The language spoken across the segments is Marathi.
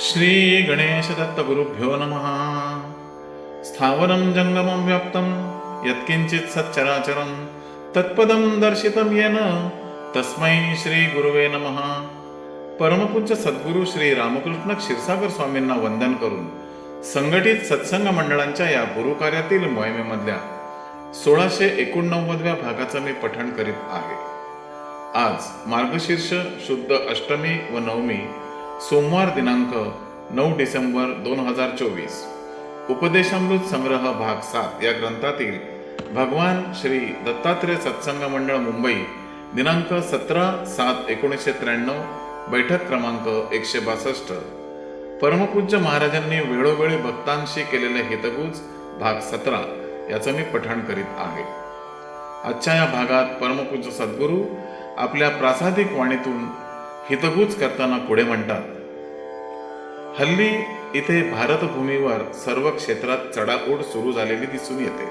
श्री गणेश दत्त गुरुभ्यो नमः। स्थावरं जङ्गमं व्याप्तं यत्किञ्चित् सच्चराचरं तत्पदं दर्शितं येन तस्मै श्री गुरुवे नमः। परमपूज्य सद्गुरू श्री रामकृष्ण क्षीरसागर स्वामींना वंदन करून संघटित सत्संग मंडळांच्या या गुरुकार्यातील मोहिमेमधल्या सोळाशे एकोणनव्वदव्या भागाचं मी पठण करीत आहे. आज मार्गशीर्ष शुद्ध अष्टमी व नवमी सोमवार दिनांक नऊ डिसेंबर दोन हजार चोवीस. उपदेशामृत संग्रह भाग सात या ग्रंथातील भगवान श्री दत्तात्रेय सत्संग मंडळ मुंबई दिनांक सतरा सात एकोणीसशे त्र्याण्णव बैठक क्रमांक एकशे बासष्ट. परमपूज्य महाराजांनी वेळोवेळी भक्तांशी केलेले हितगुज भाग सतरा याचं मी पठण करीत आहे. आजच्या या भागात परमपूज्य सद्गुरू आपल्या प्रासादिक वाणीतून हितगुज करताना पुढे म्हणतात हल्ली इथे भारतभूमीवर सर्व क्षेत्रात चढाओढ सुरू झालेली दिसून येते.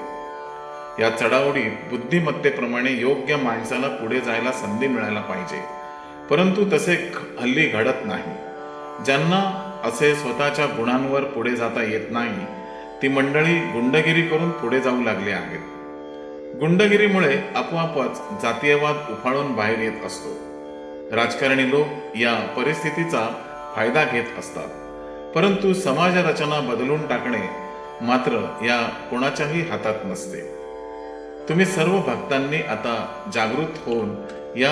या चढाओढीत बुद्धिमत्तेप्रमाणे योग्य माणसाला पुढे जायला संधी मिळायला पाहिजे. परंतु तसे हल्ली घडत नाही. ज्यांना असे स्वतःच्या गुणांवर पुढे जाता येत नाही ती मंडळी गुंडगिरी करून पुढे जाऊ लागली आहेत. गुंडगिरीमुळे आपोआपच जातीयवाद उफाळून बाहेर येत असतो. राजकारणी लोक या परिस्थितीचा फायदा घेत असतात. परंतु समाज रचना बदलून टाकणे मात्र या कोणाच्याही हातात नसते. तुम्ही सर्व भक्तांनी आता जागृत होऊन या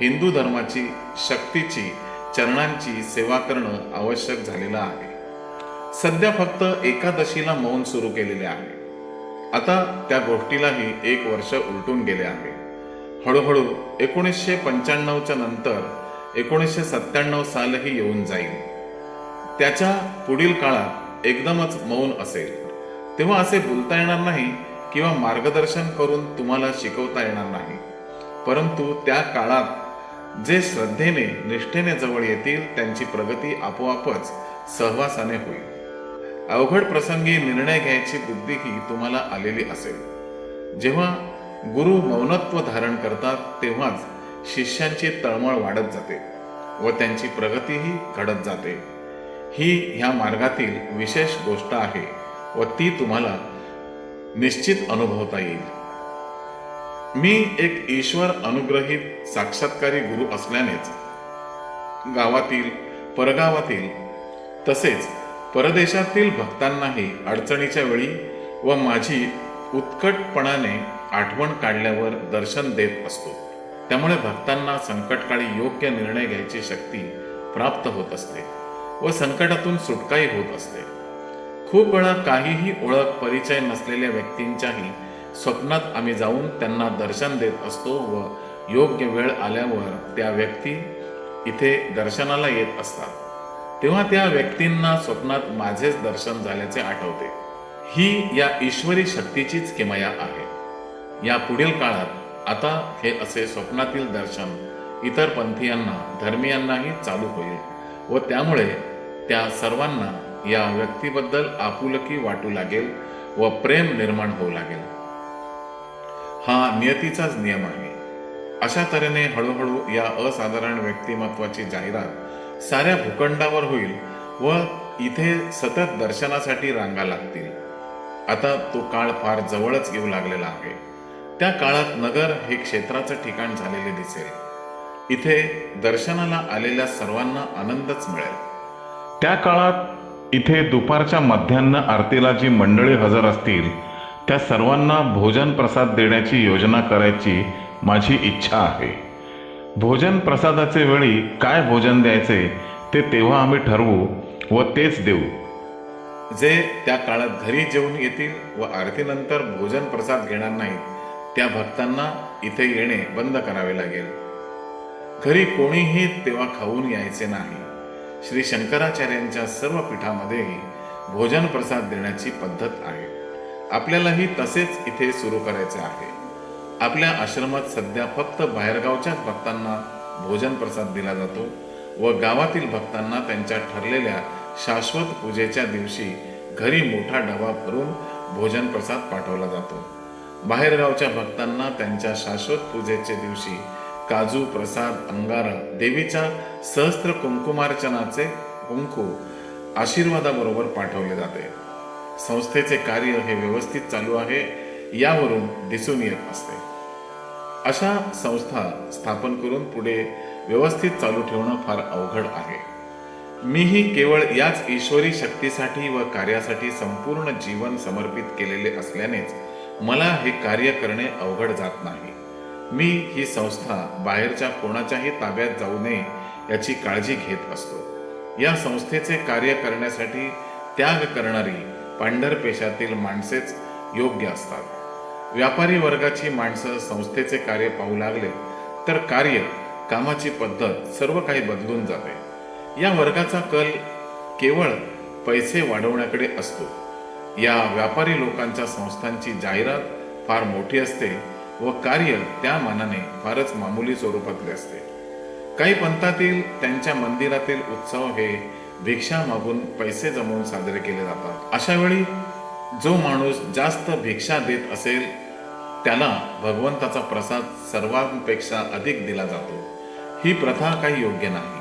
हिंदू धर्माची शक्तीची चरणांची सेवा करणं आवश्यक झालेलं आहे. सध्या फक्त एकादशीला मौन सुरू केलेले आहे. आता त्या गोष्टीलाही एक वर्ष उलटून गेले आहे. हळूहळू एकोणीसशे पंच्याण्णवच्या नंतर एकोणीसशे सत्त्याण्णव सालही येऊन जाईल. त्याच्या पुढील काळात एकदमच मौन असेल. तेव्हा असे बोलता येणार नाही किंवा मार्गदर्शन करून तुम्हाला शिकवता येणार नाही. परंतु त्या काळात जे श्रद्धेने निष्ठेने जवळ येतील त्यांची प्रगती आपोआपच सहवासाने होईल. अवघड प्रसंगी निर्णय घ्यायची बुद्धीही तुम्हाला आलेली असेल. जेव्हा गुरु मौनत्व धारण करतात तेव्हाच शिष्यांची तळमळ वाढत जाते व त्यांची प्रगतीही घडत जाते. ही ह्या मार्गातील विशेष गोष्ट आहे व ती तुम्हाला निश्चित अनुभवता येईल. मी एक ईश्वर अनुग्रहित साक्षात्कारी गुरु असल्यानेच गावातील परगावातील तसेच परदेशातील भक्तांनाही अडचणीच्या वेळी व माझी उत्कटपणाने आठवण काढल्यावर दर्शन देत असतो. त्यामुळे भक्तांना संकटकाळी योग्य निर्णय घ्यायची शक्ती प्राप्त होत असते. व संकटातून सुटकाही होत असते. खूप वेळा काहीही ओळख परिचय नसलेल्या व्यक्तींच्याही स्वप्नात आम्ही जाऊन त्यांना दर्शन देत असतो व योग्य वेळ आल्यावर त्या व्यक्ती इथे दर्शनाला येत असतात. तेव्हा त्या व्यक्तींना स्वप्नात माझेच दर्शन झाल्याचे आठवते. ही या ईश्वरी शक्तीचीच किमया आहे. या पुढील काळात आता हे असे स्वप्नातील दर्शन इतर पंथीयांना धर्मियांनाही चालू होईल. व त्यामुळे त्या सर्वांना या व्यक्तीबद्दल आपुलकी वाटू लागेल व प्रेम निर्माण होऊ लागेल. हा नियतीचाच नियम आहे. अशा तऱ्हेने हळूहळू या असाधारण व्यक्तिमत्वाची जाहिरात साऱ्या भूखंडावर होईल व इथे सतत दर्शनासाठी रांगा लागतील. आता तो काळ फार जवळच येऊ लागलेला आहे. त्या काळात नगर हे क्षेत्राचं ठिकाण झालेले दिसेल. इथे दर्शनाला आलेल्या सर्वांना आनंदच मिळेल. त्या काळात इथे दुपारच्या मध्यान्ह आरतीला जी मंडळी हजर असतील त्या सर्वांना भोजन प्रसाद देण्याची योजना करायची माझी इच्छा आहे. भोजन प्रसादाचे वेळी काय भोजन द्यायचे ते तेव्हा आम्ही ठरवू व तेच देऊ. जे त्या काळात घरी जेवून येतील व आरतीनंतर भोजन प्रसाद घेणार नाहीत त्या भक्तांना इथे येणे बंद करावे लागेल. घरी कोणीही तेव्हा खाऊन यायचे नाही. श्री शंकराचार्यांच्या सर्व पीठामध्येही भोजन प्रसाद देण्याची पद्धत आहे. आपल्यालाही तसेच इथे सुरू करायचे आहे. आपल्या आश्रमात सध्या फक्त बाहेरगावच्याच भक्तांना भोजन प्रसाद दिला जातो व गावातील भक्तांना त्यांच्या ठरलेल्या शाश्वत पूजेच्या दिवशी घरी मोठा डबा भरून भोजन प्रसाद पाठवला जातो. बाहेरगावच्या भक्तांना त्यांच्या शाश्वत पूजेच्या दिवशी काजू प्रसाद अंगारा देवीच्या सहस्त्र कुंकुमार्चनाचे कुंकू आशीर्वादाबरोबर पाठवले जाते. संस्थेचे कार्य हे व्यवस्थित चालू आहे यावरून दिसून येत असते. अशा संस्था स्थापन करून पुढे व्यवस्थित चालू ठेवणं फार अवघड आहे. मीही केवळ याच ईश्वरी शक्तीसाठी व कार्यासाठी संपूर्ण जीवन समर्पित केलेले असल्यानेच मला हे कार्य करणे अवघड जात नाही. मी ही संस्था बाहेरच्या कोणाच्याही ताब्यात जाऊ नये याची काळजी घेत असतो. या संस्थेचे कार्य करण्यासाठी त्याग करणारी पांढर पेशातील माणसेच योग्य असतात. व्यापारी वर्गाची माणसं संस्थेचे कार्य पाहू लागले तर कार्य कामाची पद्धत सर्व काही बदलून जाते. या वर्गाचा कल केवळ पैसे वाढवण्याकडे असतो. या व्यापारी लोकांच्या संस्थांची जाहिरात फार मोठी असते व कार्य त्या मानाने फारच मामुली स्वरूपातले असते. काही पंथातील त्यांच्या मंदिरातील उत्सव हे भिक्षा मागून पैसे जमवून साजरे केले जातात. अशा वेळी जो माणूस जास्त भिक्षा देत असेल त्याला भगवंताचा प्रसाद सर्वांपेक्षा अधिक दिला जातो. ही प्रथा काही योग्य नाही.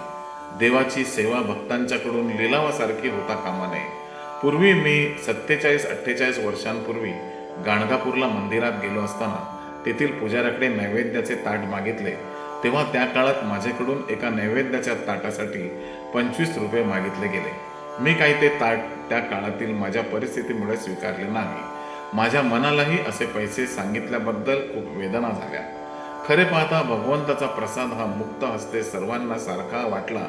देवाची सेवा भक्तांच्याकडून लिलावासारखी होता कामा नये पूर्वी मी सत्तेचाळीस अठ्ठेचाळीस वर्षांपूर्वी गाणगापूरला मंदिरात गेलो असताना तेथील पुजाऱ्याकडे नैवेद्याचे ताट मागितले. तेव्हा त्या काळात माझ्याकडून एका नैवेद्याच्या ताटासाठी पंचवीस रुपये मागितले गेले. मी काही ते ताट त्या काळातील माझ्या परिस्थितीमुळे स्वीकारले नाही. माझ्या मनालाही असे पैसे सांगितल्याबद्दल खूप वेदना झाल्या. खरे पाहता भगवंताचा प्रसाद हा मुक्त हस्ते सर्वांना सारखा वाटला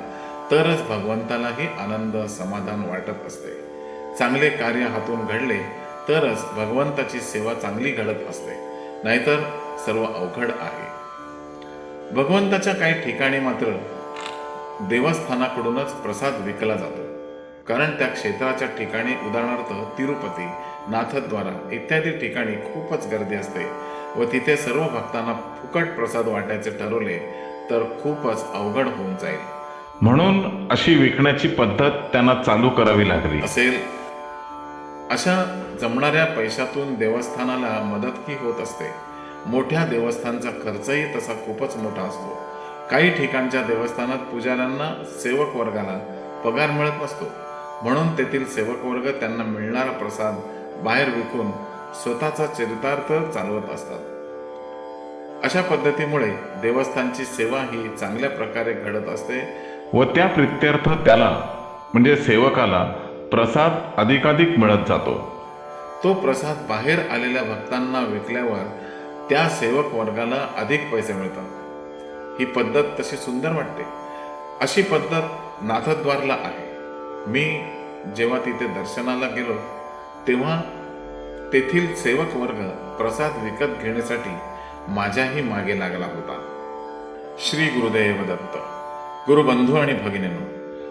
तरच भगवंतालाही आनंद समाधान वाटत असते. चांगले कार्य हातून घडले तरच भगवंताची सेवा चांगली घडत असते. नाहीतर सर्व अवघड आहे. भगवंताच्या काही ठिकाणी मात्र देवस्थानाकडूनच प्रसाद विकला जातो. कारण त्या क्षेत्राच्या ठिकाणी उदाहरणार्थ तिरुपती नाथद्वारा इत्यादी ठिकाणी खूपच गर्दी असते व तिथे सर्व भक्तांना फुकट प्रसाद वाटायचे ठरवले तर खूपच अवघड होऊन जाईल. म्हणून अशी विकण्याची पद्धत त्यांना चालू करावी लागली. असेल अशा जमणाऱ्या पैशातून देवस्थानाला मदतही होत असते. मोठ्या देवस्थानचा खर्चही तसा खूपच मोठा असतो. काही ठिकाणच्या देवस्थानात पुजाऱ्यांना सेवक वर्गाला पगार मिळत नसतो. म्हणून तेथील सेवक वर्ग त्यांना मिळणारा प्रसाद बाहेर विकून स्वतःचा चरितार्थ चालवत असतात. अशा पद्धतीमुळे देवस्थानची सेवा ही चांगल्या प्रकारे घडत असते व त्या प्रित्यर्थ त्याला म्हणजे सेवकाला प्रसाद अधिकाधिक मिळत जातो. तो प्रसाद बाहेर आलेल्या भक्तांना विकल्यावर त्या सेवक वर्गाला अधिक पैसे मिळतात. ही पद्धत तशी सुंदर वाटते. अशी पद्धत नाथद्वारला आहे. मी जेव्हा तिथे दर्शनाला गेलो तेव्हा तेथील सेवक वर्ग प्रसाद विकत घेण्यासाठी माझ्याही मागे लागला होता. श्री गुरुदेव दत्त गुरुबंधू आणि भगिनीनो